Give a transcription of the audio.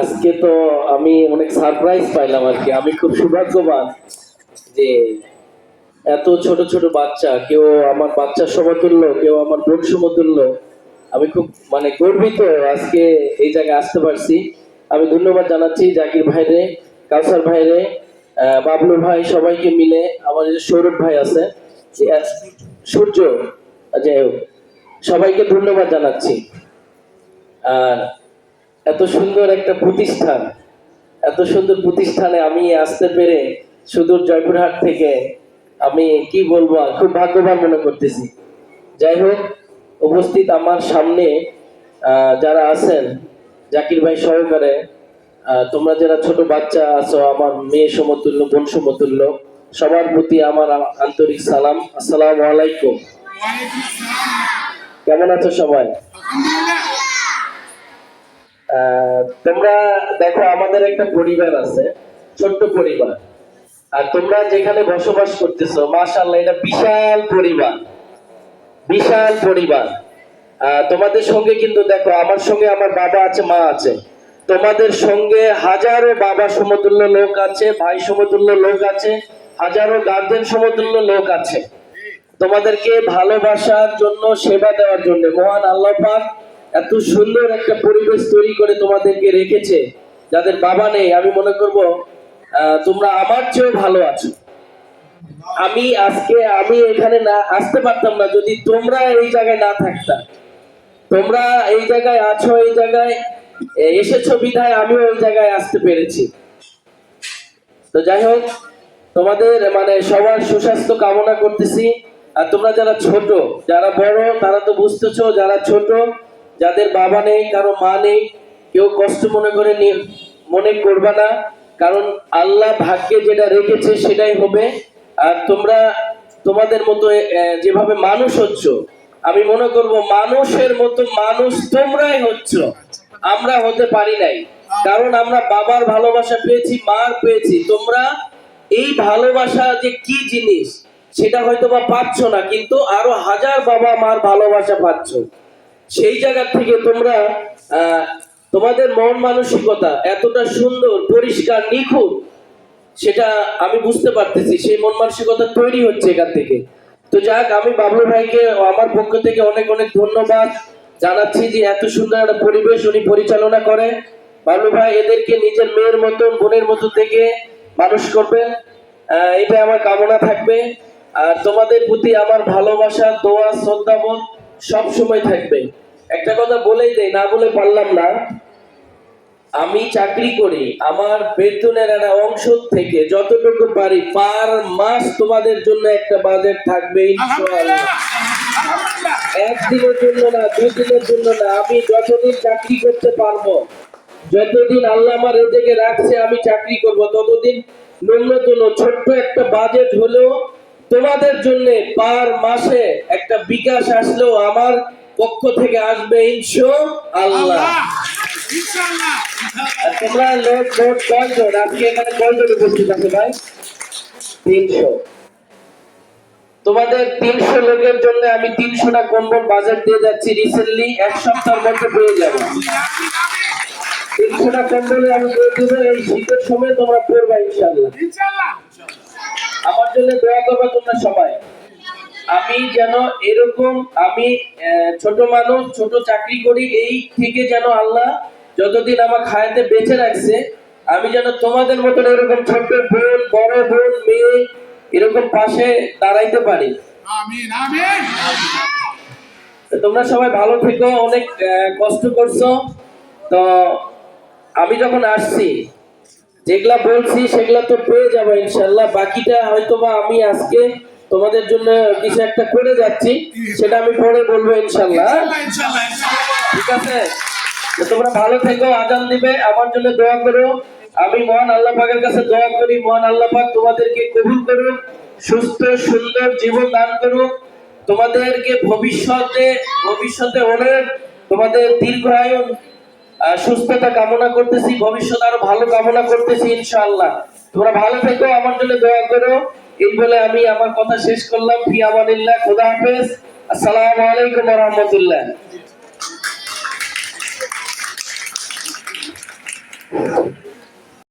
আজকে তো আমি অনেক সারপ্রাইজ পাইলাম আর কি। আমি খুব সৌভাগ্যবান যে এত ছোট ছোট বাচ্চা, কেউ আমার বাচ্চার সমতুল্য, কেউ আমার বোন সমতুল্য। আমি খুব মানে গর্বিত আজকে এই জায়গায় আসতে পারছি। আমি ধন্যবাদ জানাচ্ছি জাকির ভাইরে, কাউসার ভাইরে বাবলু ভাই, সবাইকে মিলে। আমার যে সৌরভ ভাই আছে সূর্য, যাই হোক। সবাইকে ধন্যবাদ জানাচ্ছি। আর এত সুন্দর একটা প্রতিষ্ঠান, এত সুন্দর প্রতিষ্ঠানে আমি আসতে পেরে সুদূর জয়পুরহাট থেকে আমি কি বলব খুব ভাগ্যবান মনে করতেছি। যাই হোক, উপস্থিত আমার সামনে যারা আছেন, জাকির ভাই সহকারে তোমরা যারা ছোট বাচ্চা আছো, আমার মেয়ে সমতুল্য, বোন সমতুল্য, সবার প্রতি আমার আন্তরিক সালাম। আসসালামু আলাইকুম। কেমন আছো সবাই? তোমরা দেখো, আমাদের একটা পরিবার আছে, ছোট্ট পরিবার। আর তোমরা যেখানে বসবাস করতেছো, মাশাআল্লাহ, এটা বিশাল পরিবার। বিশাল পরিবার। তোমাদের সঙ্গে কিন্তু দেখো, আমার সঙ্গে আমার বাবা আছে, মা আছে। তোমাদের সঙ্গে হাজারো বাবা সমতুল্য লোক আছে, ভাই সমতুল্য লোক আছে, হাজারো গার্জেন সমতুল্য লোক আছে। তোমাদেরকে ভালোবাসার জন্য, সেবা দেওয়ার জন্য। মহান আল্লাহ পাক এত সুন্দর একটা পরিবেশ তৈরি করে তোমাদেরকে রেখেছে, যাদের বাবা নেই। আমি মনে করব তোমরা আমার চেয়েও ভালো আছো। আমি আজকে, আমি এখানে না, আসতে পারতাম না যদি তোমরা এই জায়গায় না থাকতাম তোমরা এই জায়গায় আছো, এই জায়গায় এসেছ বিধায় আমিও ওই জায়গায় আসতে পেরেছি। তো যাই হোক, তোমাদের মানে সবার সুস্বাস্থ্য কামনা করতেছি। আর তোমরা যারা ছোট, যারা বড়, তারা তো বুঝতেছো, যারা ছোট, যাদের বাবা নেই, কারও মা নেই, কেউ কষ্ট মনে করে মনে করবা না, কারণ আল্লাহ ভাগ্যে যেটা রেখেছে সেটাই হবে। আর তোমরা তোমাদের মতো যেভাবে মানুষ হচ্ছ, আমি মনে করব মানুষের মতো মানুষ তোমরাই হচ্ছ। আমরা হতে পারি নাই। কারণ আমরা বাবার ভালোবাসা পেয়েছি, মার পেয়েছি। তোমরা এই ভালোবাসা যে কি জিনিস? সেটা হয়তো বা পাচ্ছ না, কিন্তু আরও হাজার বাবা মার ভালোবাসা পাচ্ছ। সেই জায়গা থেকে তোমরা তোমাদের মন মানসিকতা এতটা সুন্দর, পরিষ্কার, নিখুঁত, সেটা আমি বুঝতে পারতেছি, সেই মন মানসিকতা তৈরি হচ্ছে এখান থেকে। তো যাক, আমি বাবলু ভাইকে আমার পক্ষ থেকে অনেক অনেক ধন্যবাদ জানাচ্ছি যে এত সুন্দর একটা পরিবেশ উনি পরিচালনা করে। বাবলু ভাই, এদেরকে নিজের মেয়ের মতন, বোনের মতো থেকে মানুষ করবেন। এটা আমার কামনা থাকবে। আর তোমাদের প্রতি আমার ভালোবাসা, দোয়া শ্রদ্ধাবোধ সব সময় থাকবে। একটা কথা বলেই দেই, না বলে পারলাম না। আমি চাকরি করি, আমার বেতনের একটা অংশ থেকে যতটুকু পারি পার মাস তোমাদের জন্য একটা বাজেট থাকবে একদিনের জন্য না, দুই দিনের জন্য না, আমি যতদিন চাকরি করতে পারব, যতদিন আল্লাহ আমার এদিকে রাখছে, আমি চাকরি করব, ততদিন ন্যূনতম ছোট্ট একটা বাজেট হলেও তোমাদের জন্য পার মাসে একটা বিকাশ আসলেও আমার পক্ষ থেকে আসবে ইনশো আল্লাহ। তোমরা লোক মোট কয়জন আজকে এখানে কয়জন উপস্থিত আছে ভাই? তিনশো। তোমাদের তিনশো লোকের জন্য আমি তিনশোটা কম্বল বাজার দিয়ে যাচ্ছি রিসেন্টলি এক সপ্তাহের মধ্যে পেয়ে যাব। তিনশোটা কম্বলে আমি দিয়ে দেবো এই শীতের সময় তোমরা পড়বা ইনশাল্লাহ আমার জন্য দোয়া করবে তোমরা সবাই। আমি যেন এরকম আমি ছোট মানুষ ছোট চাকরি করি এই থেকে যেন আল্লাহ যতদিন আমার খায়াতে বেঁচে রাখছে আমি যেন তোমাদের মতন এরকম ছোট বোন বড় বোন মেয়ে এরকম পাশে দাঁড়াইতে পারি। তোমরা সবাই ভালো থেকো অনেক কষ্ট করছ। তো আমি যখন আসছি যেগুলা বলছি সেগুলা তো পেয়ে যাব ইনশাল্লাহ। বাকিটা হয়তো বা আমি আজকে তোমাদের জন্য কিছু একটা করে যাচ্ছি সেটা আমি পরে বলব ইনশাল্লাহ। ঠিক আছে? তোমরা ভালো থেকো আজান দিবে। আমার জন্য দোয়া করো। আমি মহান আল্লাহ পাকের কাছে দোয়া করি। মহান আল্লাহ পাক তোমাদেরকে কবুল করুন সুস্থ সুন্দর জীবন দান করুন তোমাদেরকে ভবিষ্যতে ভবিষ্যতে অনেক তোমাদের দীর্ঘায়ু আহ, সুস্থতা কামনা করতেছি, ভবিষ্যৎ আরও ভালো কামনা করতেছি, ইনশাআল্লাহ। তোমরা ভালো থেকো, আমার জন্য দয়া করো। এই বলে আমি আমার কথা শেষ করলাম। ফিয়ামানিল্লাহ খোদা হাফেজ। আসসালামু আলাইকুম রহমতুল্লাহ। Thank you.